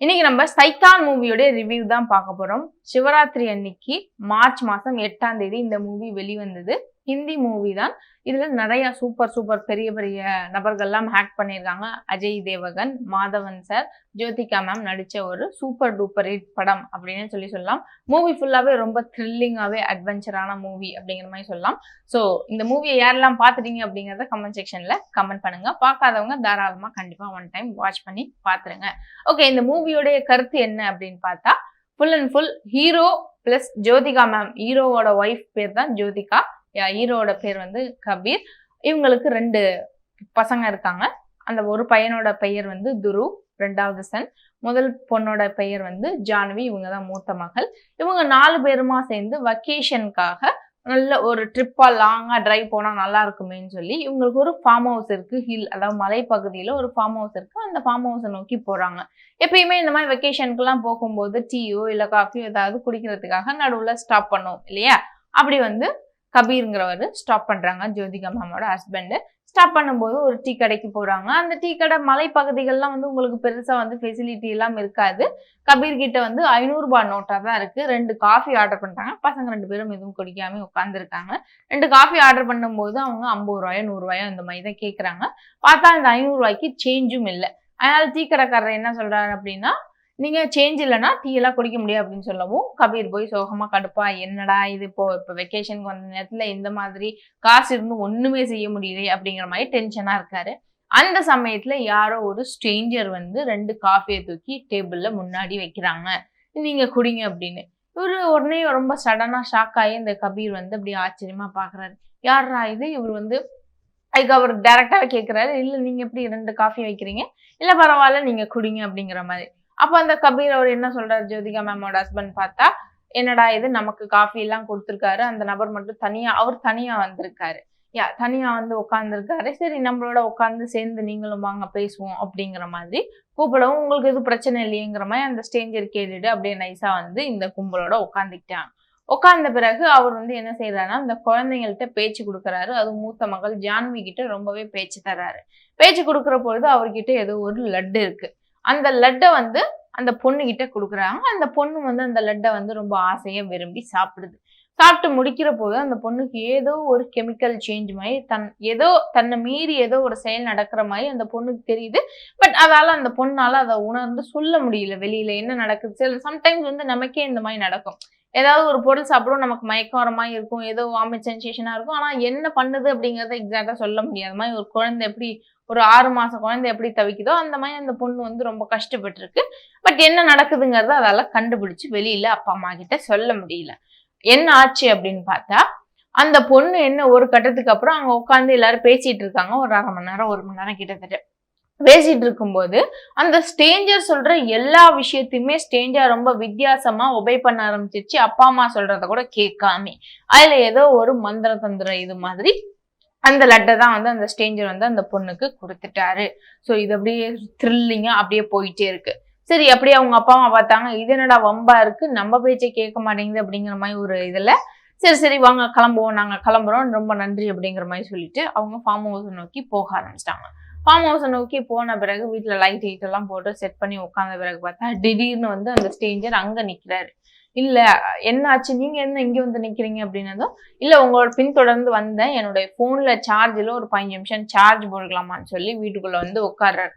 இன்னைக்கு நம்ம சைத்தான் மூவியோட ரிவ்யூ தான் பார்க்க போறோம். சிவராத்திரி அன்னைக்கு மார்ச் மாசம் எட்டாம் தேதி இந்த மூவி வெளிவந்தது. ஹிந்தி மூவி தான். இதுல நிறையா சூப்பர் சூப்பர் பெரிய பெரிய நபர்கள்லாம் ஹேக் பண்ணியிருக்காங்க. அஜய் தேவகன் மாதவன் சார் ஜோதிகா மேம் நடித்த ஒரு சூப்பர் டூப்பர் ஹிட் படம் அப்படின்னு சொல்லி சொல்லலாம். மூவி ஃபுல்லாகவே ரொம்ப த்ரில்லிங்காகவே அட்வென்ச்சரான மூவி அப்படிங்கிற மாதிரி சொல்லலாம். ஸோ இந்த மூவியை யாரெல்லாம் பார்த்துட்டீங்க அப்படிங்கிறத கமெண்ட் செக்ஷனில் கமெண்ட் பண்ணுங்க. பார்க்காதவங்க தாராளமாக கண்டிப்பாக ஒன் டைம் வாட்ச் பண்ணி பார்த்துருங்க. ஓகே இந்த மூவியோடைய கருத்து என்ன அப்படின்னு பார்த்தா full and full hero plus Jyothika ma'am ஹீரோவோட ஒய்ஃப் பேர் தான் ஜோதிகா. ஹீரோட பேர் வந்து கபீர். இவங்களுக்கு ரெண்டு பசங்க இருக்காங்க. அந்த ஒரு பையனோட பெயர் வந்து துரு ரெண்டாவது சன். முதல் பொண்ணோட பெயர் வந்து ஜான்வி இவங்க தான் மூத்த மகள். இவங்க நாலு பேருமா சேர்ந்து வக்கேஷனுக்காக நல்ல ஒரு ட்ரிப்பாக லாங்காக டிரைவ் போனால் நல்லா இருக்குமேன்னு சொல்லி இவங்களுக்கு ஒரு ஃபார்ம் ஹவுஸ் இருக்குது ஹில் அதாவது மலைப்பகுதியில் ஒரு ஃபார்ம் ஹவுஸ் இருக்குது அந்த ஃபார்ம் ஹவுஸை நோக்கி போகிறாங்க எப்பயுமே இந்த மாதிரி வெக்கேஷனுக்குலாம் போகும்போது டீயோ இல்லை காஃபியோ ஏதாவது குடிக்கிறதுக்காக நடுவில் ஸ்டாப் பண்ணுவோம் இல்லையா? அப்படி வந்து கபீருங்கிறவர் ஸ்டாப் பண்ணுறாங்க ஜோதிகா மேமோட ஹஸ்பண்டு ஸ்டாப் பண்ணும்போது ஒரு டீ கடைக்கு போகிறாங்க அந்த டீ கடை மலைப்பகுதிகள்லாம் வந்து உங்களுக்கு பெருசாக வந்து ஃபெசிலிட்டி எல்லாம் இருக்காது. கபீர்கிட்ட வந்து ஐநூறுபா நோட்டாக தான் இருக்குது ரெண்டு காஃபி ஆர்டர் பண்ணுறாங்க பசங்க ரெண்டு பேரும் எதுவும் குடிக்காம உட்காந்துருக்காங்க ரெண்டு காஃபி ஆர்டர் பண்ணும்போது அவங்க ஐம்பது ரூபாயோ நூறுரூவாயோ அந்த மாதிரி தான் கேட்குறாங்க பார்த்தா அந்த ஐநூறுரூவாய்க்கு சேஞ்சும் இல்லை. அதனால் டீ கடைக்காரர் என்ன சொல்கிறாரு அப்படின்னா நீங்க சேஞ்ச் இல்லைன்னா டீ எல்லாம் குடிக்க முடியாது அப்படின்னு சொல்லவும் கபீர் போய் சோகமா கடுப்பா என்னடா இது இப்போ இப்போ வெக்கேஷனுக்கு வந்த நேரத்துல இந்த மாதிரி காசு இருந்து ஒண்ணுமே செய்ய முடியலையே அப்படிங்கிற மாதிரி டென்ஷனா இருக்காரு. அந்த சமயத்துல யாரோ ஒரு ஸ்ட்ரேஞ்சர் வந்து ரெண்டு காஃபியை தூக்கி டேபிள்ல முன்னாடி வைக்கிறாங்க. நீங்க குடிங்க அப்படின்னு. இவரு உடனே ரொம்ப சடனாக ஷாக் ஆகி இந்த கபீர் வந்து அப்படி ஆச்சரியமா பாக்குறாரு. யாரா இது? இவர் வந்து அதுக்கு அவர் டைரக்டாவே கேட்குறாரு இல்லை நீங்க எப்படி ரெண்டு காஃபி வைக்கிறீங்க? இல்ல பரவாயில்ல நீங்க குடிங்க அப்படிங்கிற மாதிரி. அப்ப அந்த கபீர் அவர் என்ன சொல்றாரு ஜோதிகா மேமோட ஹஸ்பண்ட் பார்த்தா என்னடா இது நமக்கு காஃபி எல்லாம் கொடுத்துருக்காரு. அந்த நபர் மட்டும் தனியா அவர் தனியா வந்திருக்காரு. யா தனியா வந்து உட்காந்துருக்காரு சரி நம்மளோட உட்காந்து சேர்ந்து நீங்களும் வாங்க பேசுவோம் அப்படிங்கிற மாதிரி கூப்பிடவும் உங்களுக்கு எதுவும் பிரச்சனை இல்லையேங்கிற மாதிரி அந்த ஸ்டேஞ்சர் கேட்டுட்டு அப்படியே நைஸா வந்து இந்த கும்பலோட உட்காந்துக்கிட்டாங்க உட்கார்ந்த பிறகு அவர் வந்து என்ன செய்யறாருன்னா அந்த குழந்தைங்கள்ட்ட பேச்சு கொடுக்குறாரு. அது மூத்த மகள் ஜான்வி கிட்ட ரொம்பவே பேச்சு தர்றாரு பேச்சு கொடுக்குற பொழுது அவர்கிட்ட ஏதோ ஒரு லட்டு இருக்கு. அந்த லட்டை வந்து அந்த பொண்ணுகிட்ட கொடுக்குறாங்க. அந்த பொண்ணு வந்து அந்த லட்டை வந்து ரொம்ப ஆசையாக விரும்பி சாப்பிடுது. சாப்பிட்டு முடிக்கிற போது அந்த பொண்ணுக்கு ஏதோ ஒரு கெமிக்கல் சேஞ்ச் மாதிரி தன் ஏதோ தன்னை மீறி ஏதோ ஒரு செயல் நடக்கிற மாதிரி அந்த பொண்ணுக்கு தெரியுது. பட் அதால அந்த பொண்ணால அதை உணர்ந்து சொல்ல முடியல வெளியில என்ன நடக்குது. சில சம்டைம்ஸ் வந்து நமக்கே இந்த மாதிரி நடக்கும். ஏதாவது ஒரு பொருள் சாப்பிடும் நமக்கு மயக்கம் வர மாதிரி இருக்கும். ஏதோ வாமிட் சென்சேஷனா இருக்கும். ஆனா என்ன பண்ணுது அப்படிங்கறத எக்ஸாக்டா சொல்ல முடியாத. மாதிரி ஒரு குழந்தை எப்படி ஒரு ஆறு மாசம் குழந்தை எப்படி தவிக்குதோ அந்த மாதிரி அந்த பொண்ணு வந்து ரொம்ப கஷ்டப்பட்டிருக்கு. பட் என்ன நடக்குதுங்கிறத அதால கண்டுபிடிச்சு வெளியில அப்பா அம்மா கிட்ட சொல்ல முடியல. என்ன ஆச்சு அப்படின்னு பார்த்தா அந்த பொண்ணு என்ன ஒரு கட்டத்துக்கு அப்புறம் அங்கே உட்காந்து எல்லாரும் பேசிட்டு இருக்காங்க. ஒரு அரை மணி நேரம் ஒரு மணி நேரம் கிட்டத்தட்ட. பேசிட்டு இருக்கும்போது அந்த ஸ்டேஞ்சர் சொல்ற எல்லா விஷயத்தையுமே ஸ்டேஞ்சா ரொம்ப வித்தியாசமா ஒபே பண்ண ஆரம்பிச்சிருச்சு. அப்பா அம்மா சொல்றத கூட கேட்காம. அதுல ஏதோ ஒரு மந்திர தந்திரம் இது மாதிரி அந்த லட்டை தான் வந்து அந்த ஸ்டேஞ்சர் வந்து அந்த பொண்ணுக்கு கொடுத்துட்டாரு. ஸோ இது அப்படியே த்ரில்லிங்காக அப்படியே போயிட்டே இருக்கு. சரி அப்படியே அவங்க அப்பா அம்மா பார்த்தாங்க இது என்னடா வம்பா இருக்கு நம்ம பேச்சை கேட்க மாட்டேங்குது அப்படிங்கிற மாதிரி ஒரு இதுல சரி சரி வாங்க கிளம்புவோம் நாங்க கிளம்புறோம் ரொம்ப நன்றி அப்படிங்கிற மாதிரி சொல்லிட்டு அவங்க ஃபார்ம் ஹவுஸை நோக்கி போக ஆரம்பிச்சிட்டாங்க. ஃபார்ம் ஹவுஸை நோக்கி போன பிறகு வீட்டில் லைட் ஹீட் எல்லாம் போட்டு செட் பண்ணி உட்காந்த பிறகு பார்த்தா திடீர்னு வந்து அந்த ஸ்டேஞ்சர் அங்க நிக்கிறாரு. என்ன என்னாச்சு? நீங்க என்ன இங்கே வந்து நிக்கிறீங்க அப்படின்னதும் இல்லை உங்களோட பின்தொடர்ந்து வந்தேன் என்னுடைய ஃபோனில் சார்ஜில் ஒரு பதினஞ்சு நிமிஷம் சார்ஜ் போடுக்கலாமான்னு சொல்லி வீட்டுக்குள்ள வந்து உட்கார்றாரு.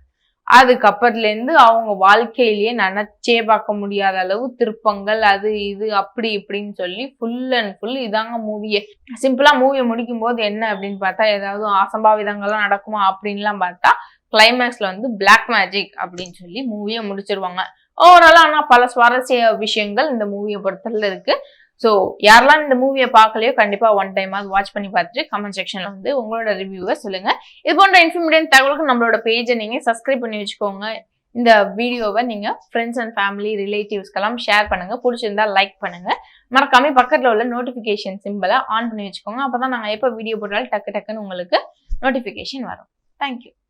அதுக்கப்புறத்துலேருந்து அவங்க வாழ்க்கையிலேயே நினச்சே பார்க்க முடியாத அளவு திருப்பங்கள் அது இது அப்படி இப்படின்னு சொல்லி ஃபுல் அண்ட் ஃபுல் இதாங்க மூவியே சிம்பிளாக மூவியை முடிக்கும் போது என்ன அப்படின்னு பார்த்தா ஏதாவது அசம்பாவிதங்கள்லாம் நடக்குமா அப்படின்லாம் பார்த்தா கிளைமேக்ஸில் வந்து பிளாக் மேஜிக் அப்படின்னு சொல்லி மூவியை முடிச்சிருவாங்க. ஓவராலாக ஆனால் பல சுவாரஸ்ய விஷயங்கள் இந்த மூவியை பொறுத்தல இருக்குது ஸோ யாரெல்லாம் இந்த மூவியை பார்க்கலையோ கண்டிப்பாக ஒன் டைம் அது வாட்ச் பண்ணி பார்த்துட்டு கமெண்ட் செக்ஷனில் வந்து உங்களோட ரிவ்யூவை சொல்லுங்கள் இது போன்ற இன்ஃபர்மேட்டிவ் தகவலுக்கு நம்மளோட பேஜை நீங்கள் சப்ஸ்கிரைப் பண்ணி வச்சுக்கோங்க. இந்த வீடியோவை நீங்கள் ஃப்ரெண்ட்ஸ் அண்ட் ஃபேமிலி ரிலேட்டிவ்ஸ்க்கெல்லாம் ஷேர் பண்ணுங்கள் பிடிச்சிருந்தா லைக் பண்ணுங்கள் மறக்காம பக்கத்தில் உள்ள நோட்டிஃபிகேஷன் சிம்பிளை ஆன் பண்ணி வச்சுக்கோங்க. அப்போ தான் நாங்கள் எப்போ வீடியோ போட்டாலும் டக்கு டக்குன்னு உங்களுக்கு நோட்டிஃபிகேஷன் வரும். தேங்க்யூ